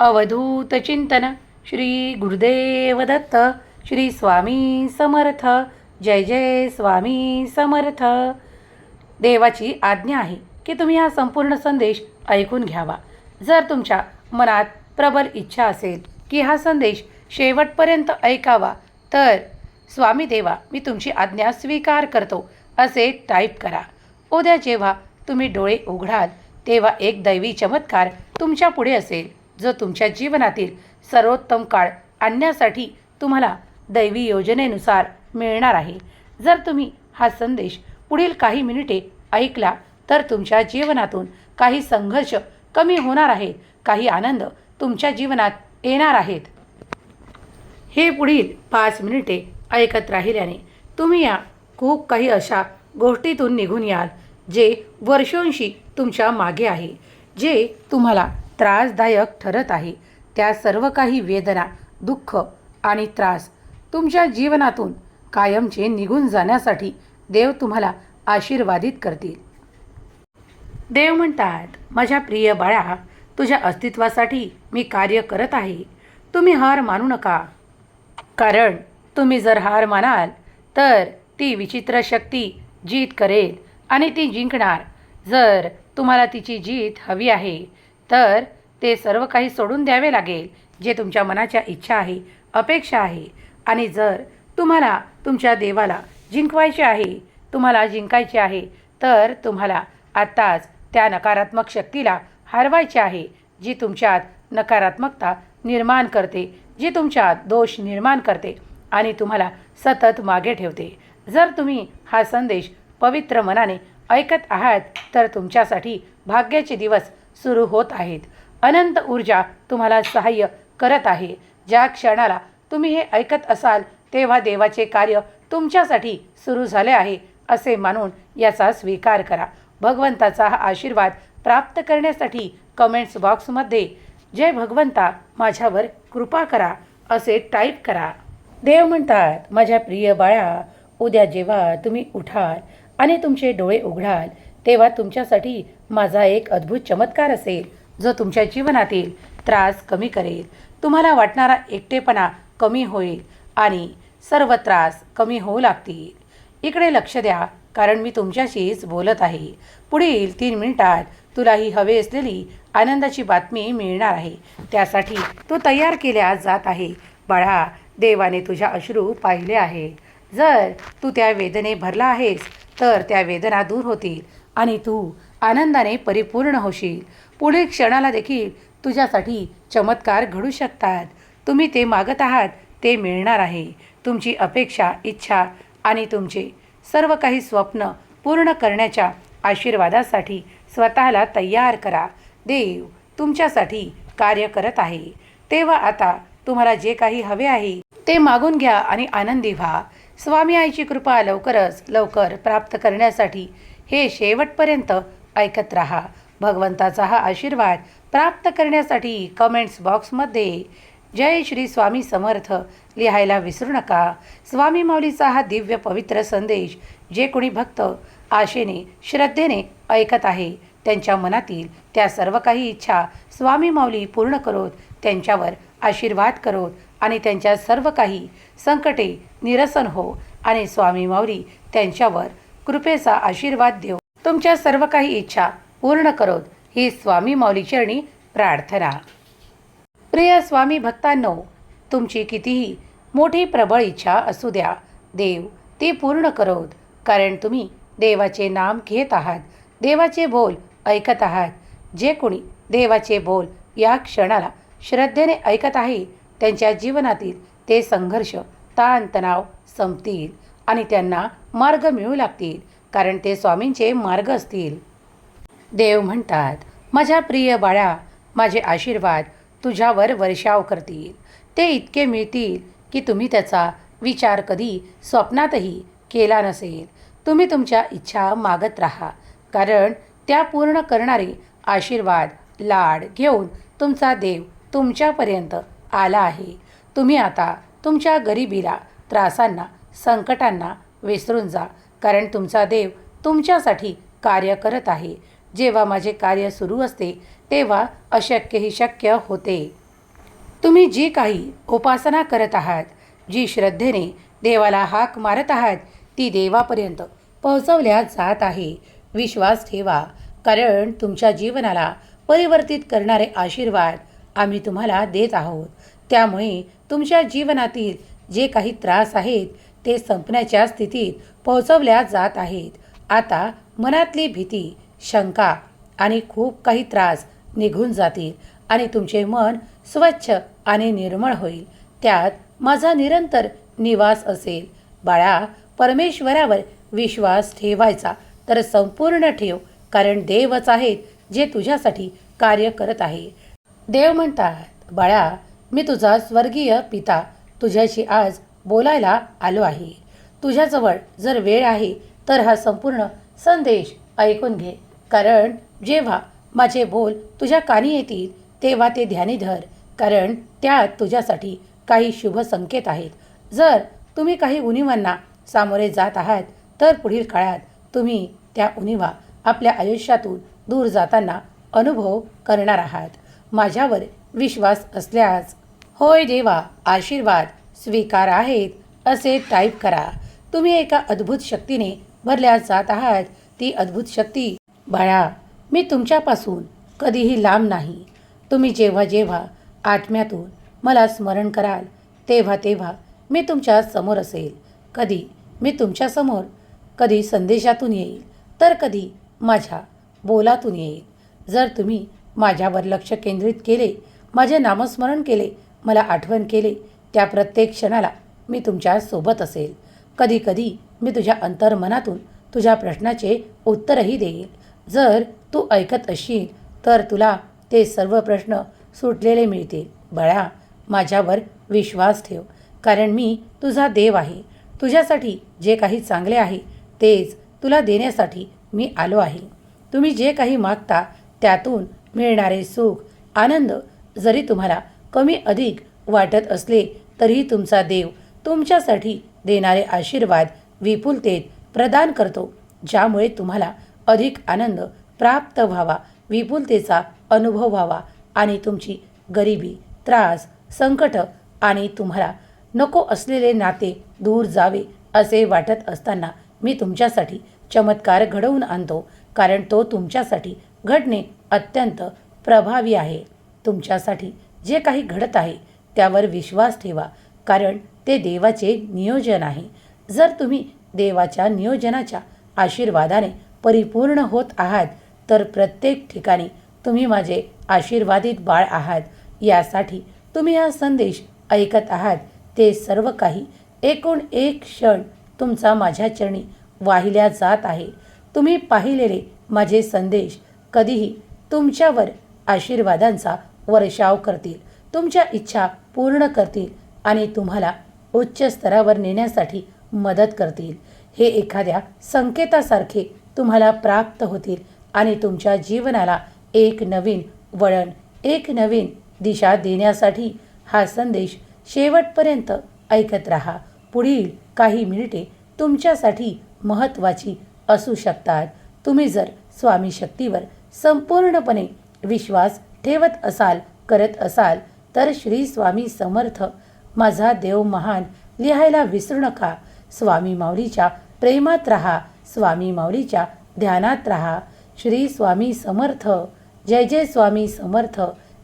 अवधूत चिंतन श्री गुरुदेव दत्त श्री स्वामी समर्थ. जय जय स्वामी समर्थ. देवाची आज्ञा आहे की तुम्ही हा संपूर्ण संदेश ऐकून घ्यावा. जर तुमच्या मनात प्रबल इच्छा असेल की हा संदेश शेवटपर्यंत ऐकावा तर स्वामी देवा मी तुमची आज्ञा स्वीकार करतो असे टाईप करा. उद्या जेव्हा तुम्ही डोळे उघडाल तेव्हा एक दैवी चमत्कार तुमच्यापुढे असेल. जो तुमच्या जीवनातील सर्वोत्तम काळ आणण्यासाठी तुम्हाला दैवी योजनेनुसार मिळणार आहे. जर तुम्ही हा संदेश पुढील काही मिनिटे ऐकला तर तुमच्या जीवनातून काही संघर्ष कमी होणार आहे काही आनंद तुमच्या जीवनात येणार आहेत. हे पुढील पाच मिनिटे ऐकत राहिल्याने तुम्ही या खूप काही अशा गोष्टीतून निघून याल जे वर्षोंशी तुमच्या मागे आहे जे तुम्हाला त्रासदायक ठरत आहे. त्या सर्व काही वेदना दुःख आणि त्रास तुमच्या जीवनातून कायमचे निघून जाण्यासाठी देव तुम्हाला आशीर्वादित करतील. देव म्हणतात माझ्या प्रिय बाळा तुझ्या अस्तित्वासाठी मी कार्य करत आहे. तुम्ही हार मानू नका. कारण तुम्ही जर हार मानाल तर ती विचित्र शक्ती जीत करेल आणि ती जिंकणार. जर तुम्हाला तिची जीत हवी आहे तर ते सर्व काही सोडून द्यावे लागेल जे तुमच्या मनाच्या इच्छा आहे अपेक्षा आहे. आणि जर तुम्हाला तुमच्या देवाला जिंकवायचे आहे तुम्हाला जिंकायचे आहे तर तुम्हाला आत्ताच त्या नकारात्मक शक्तीला हरवायचे आहे जी तुमच्यात नकारात्मकता निर्माण करते जी तुमच्यात दोष निर्माण करते आणि तुम्हाला सतत मागे ठेवते. जर तुम्ही हा संदेश पवित्र मनाने ऐकत आहात तर तुमच्यासाठी भाग्याचे दिवस सुरू होत आहेत. अनंत ऊर्जा तुम्हाला सहाय्य करत आहे. ज्या क्षणाला तुम्ही हे ऐकत असाल तेव्हा देवाचे कार्य तुमच्यासाठी सुरू झाले आहे असे मानून याचा स्वीकार करा. भगवंताचा हा आशीर्वाद प्राप्त करण्यासाठी कमेंट्स बॉक्समध्ये जय भगवंता माझ्यावर कृपा करा असे टाईप करा. देव म्हणतात माझ्या प्रिय बाळा उद्या जेव्हा तुम्ही उठाल आणि तुमचे डोळे उघडाल तेव्हा तुमच्यासाठी माझा एक अद्भुत चमत्कार असेल जो तुमच्या जीवनातील त्रास कमी करेल. तुम्हाला वाटणारा एकटेपणा कमी होईल आणि सर्व त्रास कमी होऊ लागतील. इकडे लक्ष द्या कारण मी तुमच्याशीच बोलत आहे. पुढील तीन मिनिटात तुला ही हवी असलेली आनंदाची बातमी मिळणार आहे. त्यासाठी तू तयार केल्या जात आहे. बाळा देवाने तुझ्या अश्रू पाहिले आहे. जर तू त्या वेदने भरला आहेस तर त्या वेदना दूर होतील. आणि तू आनंदाने परिपूर्ण होशील. पुढील क्षणाला देखील तुझ्यासाठी चमत्कार घडू शकतात. तुम्ही ते मागत आहात ते मिळणार आहे. तुमची अपेक्षा इच्छा आणि तुमचे सर्व काही स्वप्न पूर्ण करण्याच्या आशीर्वादासाठी स्वतःला तयार करा. देव तुमच्यासाठी कार्य करत आहे. तेव्हा आता तुम्हाला जे काही हवे आहे ते मागून घ्या आणि आनंदी व्हा. स्वामी आईची कृपा लवकरच लवकर प्राप्त करण्यासाठी हे शेवटपर्यंत ऐकत राहा. भगवंताचा हा आशीर्वाद प्राप्त करण्यासाठी कमेंट्स बॉक्समध्ये जय श्री स्वामी समर्थ लिहायला विसरू नका. स्वामी माऊलीचा हा दिव्य पवित्र संदेश जे कोणी भक्त आशेने श्रद्धेने ऐकत आहे त्यांच्या मनातील त्या सर्व काही इच्छा स्वामी माऊली पूर्ण करोत त्यांच्यावर आशीर्वाद करोत आणि त्यांच्या सर्व काही संकटे निरसन हो आणि स्वामी माऊली त्यांच्यावर कृपेचा आशीर्वाद देऊ. तुमच्या सर्व काही इच्छा पूर्ण करोत. ही स्वामी मौलीचरणी प्रार्थना. प्रिय स्वामी भक्तांनो तुमची कितीही मोठी प्रबळ इच्छा असू द्या देव ती पूर्ण करोत. कारण तुम्ही देवाचे नाम घेत आहात देवाचे बोल ऐकत आहात. जे कोणी देवाचे बोल या क्षणाला श्रद्धेने ऐकत आहे त्यांच्या जीवनातील ते संघर्ष ताणतणाव संपतील. आणि त्यांना मार्ग मिळू लागतील कारण ते स्वामींचे मार्ग असतील. देव म्हणतात माझ्या प्रिय बाळा माझे आशीर्वाद तुझ्यावर वर्षाव करतील. ते इतके मिळतील की तुम्ही त्याचा विचार कधी स्वप्नातही केला नसेल. तुम्ही तुमच्या इच्छा मागत राहा कारण त्या पूर्ण करणारे आशीर्वाद लाड घेऊन तुमचा देव तुमच्यापर्यंत आला आहे. तुम्ही आता तुमच्या गरिबीला त्रासांना संकटांना विसरून जा. कारण तुमचा देव तुमच्यासाठी कार्य करत आहे. जेव्हा माझे कार्य सुरू असते तेव्हा अशक्यही शक्य होते. तुम्ही जी काही उपासना करत आहात जी श्रद्धेने देवाला हाक मारत आहात ती देवापर्यंत पोहोचवल्या जात आहे. विश्वास ठेवा. कारण तुमच्या जीवनाला परिवर्तित करणारे आशीर्वाद आम्ही तुम्हाला देत आहोत. त्यामुळे तुमच्या जीवनातील जे काही त्रास आहेत ते संपण्याच्या स्थितीत पोहोचवल्या जात आहेत. आता मनातली भीती शंका आणि खूप काही त्रास निघून जातील आणि तुमचे मन स्वच्छ आणि निर्मळ होईल. त्यात माझा निरंतर निवास असेल. बाळा परमेश्वरावर विश्वास ठेवायचा तर संपूर्ण ठेव कारण देवच आहेत जे तुझ्यासाठी कार्य करत आहे. देव म्हणतात बाळा मी तुझा स्वर्गीय पिता. तुझ्याशी आज बोलायला आलो आहे. तुझ्याजवळ जर वेळ आहे तर हा संपूर्ण संदेश ऐकून घे. कारण जेव्हा माझे बोल तुझ्या कानी येतील तेव्हा ते ध्यानी धर. कारण त्यात तुझ्यासाठी काही शुभ संकेत आहेत. जर तुम्ही काही उणीवांना सामोरे जात आहात तर पुढील काळात तुम्ही त्या उणीवा आपल्या आयुष्यातून दूर जाताना अनुभव करणार आहात. माझ्यावर विश्वास असल्यास होय देवा आशीर्वाद स्वीकार आहेत असे टाईप करा. तुम्ही एका अद्भुत शक्तीने भरल्या जात आहात ती अद्भुत शक्ती बाळा मी तुमच्यापासून कधीही लांब नाही. तुम्ही जेव्हा जेव्हा आत्म्यातून मला स्मरण कराल तेव्हा तेव्हा मी तुमच्यासमोर असेल. कधी मी तुमच्यासमोर कधी संदेशातून येईल तर कधी माझ्या बोलातून येईल. जर तुम्ही माझ्यावर लक्ष केंद्रित केले माझे नामस्मरण केले मला आठवण केले त्या प्रत्येक क्षणाला मी तुमच्यासोबत असेल. कधी कधी मी तुझ्या अंतर्मनातून तुझ्या प्रश्नाचे उत्तरही देईल जर तू ऐकत असशील तर तुला ते सर्व प्रश्न सुटलेले मिळतील. बळा माझ्यावर विश्वास ठेव कारण मी तुझा देव आहे. तुझ्यासाठी जे काही चांगले आहे तेच तुला देण्यासाठी मी आलो आहे. तुम्ही जे काही मागता त्यातून मिळणारे सुख आनंद जरी तुम्हाला कमी अधिक वाटत असले तरीही तुमचा देव तुमच्यासाठी देणारे आशीर्वाद विपुलतेत प्रदान करतो ज्यामुळे तुम्हाला अधिक आनंद प्राप्त व्हावा विपुलतेचा अनुभव व्हावा आणि तुमची गरिबी त्रास संकट आणि तुम्हाला नको असलेले नाते दूर जावे असे वाटत असताना मी तुमच्यासाठी चमत्कार घडवून आणतो कारण तो तुमच्यासाठी घडणे अत्यंत प्रभावी आहे. तुमच्यासाठी जे काही घडत आहे त्यावर विश्वास ठेवा कारण ते देवाचे नियोजन आहे. जर तुम्ही देवाच्या नियोजनाच्या आशीर्वादाने परिपूर्ण होत आहात तर प्रत्येक ठिकाणी तुम्ही माझे आशीर्वादित बाळ आहात. यासाठी तुम्ही हा संदेश ऐकत आहात. ते सर्व काही एकूण एक क्षण तुमचा माझ्या चरणी वाहिल्या जात आहे. तुम्ही पाहिलेले माझे संदेश कधीही तुमच्यावर आशीर्वादांचा वर्षाव करतील. तुमच्या इच्छा पूर्ण करतील आणि तुम्हाला उच्च स्तरावर नेण्यासाठी मदत करतील. हे एखाद्या संकेतासारखे तुम्हाला प्राप्त होतील आणि तुमच्या जीवनाला एक नवीन वळण एक नवीन दिशा देण्यासाठी हा संदेश शेवटपर्यंत ऐकत राहा. पुढील काही मिनिटे तुमच्यासाठी महत्त्वाची असू शकतात. तुम्ही जर स्वामी शक्तीवर संपूर्णपणे विश्वास ठेवत असाल करत असाल तर श्री स्वामी समर्थ माझा देव महान लिहायला विसरू नका. स्वामी माऊलीच्या प्रेमात राहा स्वामी माऊलीच्या ध्यानात राहा. श्री स्वामी समर्थ जय जय स्वामी समर्थ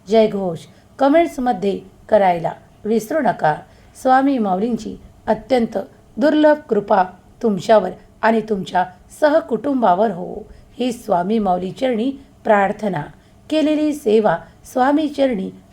जय घोष. कमेंट्समध्ये करायला विसरू नका. स्वामी माऊलींची अत्यंत दुर्लभ कृपा तुमच्यावर आणि तुमच्या सहकुटुंबावर हो. ही स्वामी माऊली चरणी प्रार्थना. केलेली सेवा स्वामी चरणी